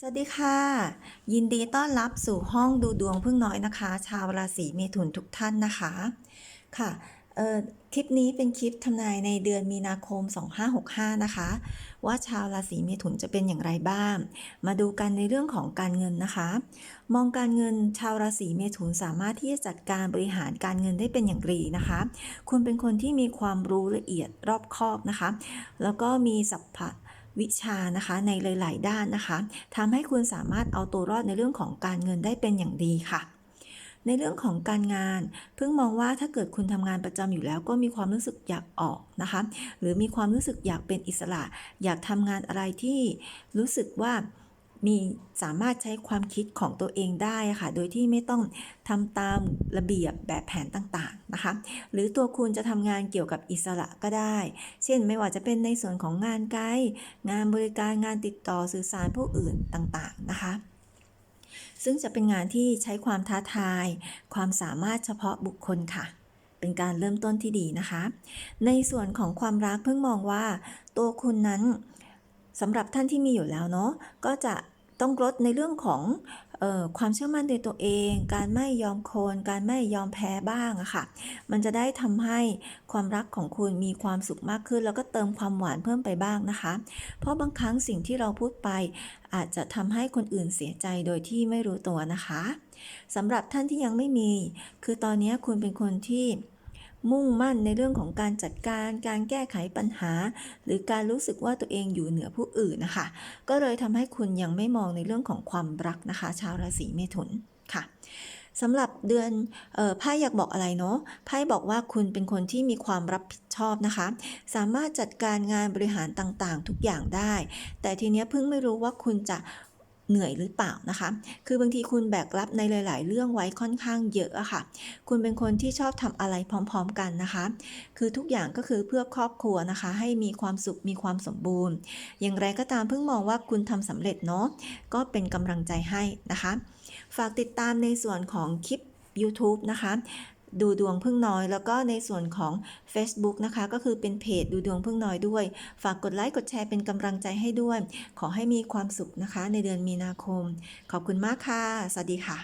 สวัสดีค่ะ ยินดีต้อนรับสู่ห้องดูดวงพึ่งน้อยนะคะ ชาวราศีเมถุนทุกท่านนะคะค่ะเออคลิปนี้เป็นคลิปทำนายในเดือนมีนาคม 2565 นะคะ ว่าชาวราศีเมถุนจะเป็นอย่างไรบ้าง มาดูกันในเรื่องของการเงินนะคะ มองการเงินชาวราศีเมถุนสามารถที่จะจัดการบริหารการเงินได้เป็นอย่างดีนะคะ คุณเป็นคนที่มีความรู้ละเอียดรอบคอบนะคะ แล้วก็มีสัพพะ วิชานะคะในหลาย ๆ ด้านนะคะทำให้คุณสามารถเอาตัวรอดในเรื่องของการเงินได้เป็นอย่างดีค่ะในเรื่องของการงาน เพิ่งมองว่าถ้าเกิดคุณทำงานประจำอยู่แล้วก็มีความรู้สึกอยากออกนะคะ หรือมีความรู้สึกอยากเป็นอิสระ อยากทำงานอะไรที่รู้สึกว่า มีสามารถใช้ความคิดของตัวเองได้ค่ะ โดยที่ไม่ต้องทำตามระเบียบแบบแผนต่างๆนะคะ หรือตัวคุณจะทำงานเกี่ยวกับอิสระก็ได้ เช่นไม่ว่าจะเป็นในส่วนของงานไกด์งานบริการงานติดต่อสื่อสารผู้อื่นต่างๆนะคะซึ่งจะเป็นงานที่ใช้ความท้าทาย ความสามารถเฉพาะบุคคลค่ะ เป็นการเริ่มต้นที่ดีนะคะ ในส่วนของความรักเพิ่งมองว่า ตัวคุณนั้นสำหรับท่านที่มีอยู่แล้วเนาะก็จะ ต้องลดในเรื่องของออความเชื่อมั่นในตัวเอง การไม่ยอมคนการไม่ยอมแพ้บ้างอะค่ะ มันจะได้ทำให้ความรักของคุณมีความสุขมากขึ้น แล้วก็เติมความหวานเพิ่มไปบ้างนะคะ เพราะบางครั้งสิ่งที่เราพูดไป อาจจะทำให้คนอื่นเสียใจโดยที่ไม่รู้ตัวนะคะสำหรับท่านที่ยังไม่มี คือตอนนี้คุณเป็นคนที่ มุ่งมั่นในเรื่องของการจัดการ การแก้ไขปัญหา หรือการรู้สึกว่าตัวเองอยู่เหนือผู้อื่นนะคะ ก็เลยทำให้คุณยังไม่มองในเรื่องของความรักนะคะ ชาวราศีเมถุนค่ะสำหรับเดือนออไพ่อยากบอกอะไรเนาะไพ่บอกว่าคุณเป็นคนที่มีความรับผิดชอบนะคะ สามารถจัดการงานบริหารต่างๆ ทุกอย่างได้ แต่ทีเนี้ยเพิ่งไม่รู้ว่าคุณจะ เหนื่อยหรือเปล่านะคะ คือบางทีคุณแบกรับในหลาย ๆ เรื่องไว้ค่อนข้างเยอะอะค่ะ คุณเป็นคนที่ชอบทำอะไรพร้อม ๆ กันนะคะ คือทุกอย่างก็คือเพื่อครอบครัวนะคะ ให้มีความสุขมีความสมบูรณ์ อย่างไรก็ตามเพิ่งมองว่าคุณทำสำเร็จเนาะ ก็เป็นกำลังใจให้นะคะ ฝากติดตามในส่วนของคลิป YouTube นะคะ ดูดวงพึ่งน้อย แล้วก็ในส่วนของ Facebook นะคะ ก็คือเป็นเพจดูดวงพึ่งน้อยด้วย ฝากกดไลค์กดแชร์เป็นกำลังใจให้ด้วย ขอให้มีความสุขนะคะ ในเดือนมีนาคม ขอบคุณมากค่ะ สวัสดีค่ะ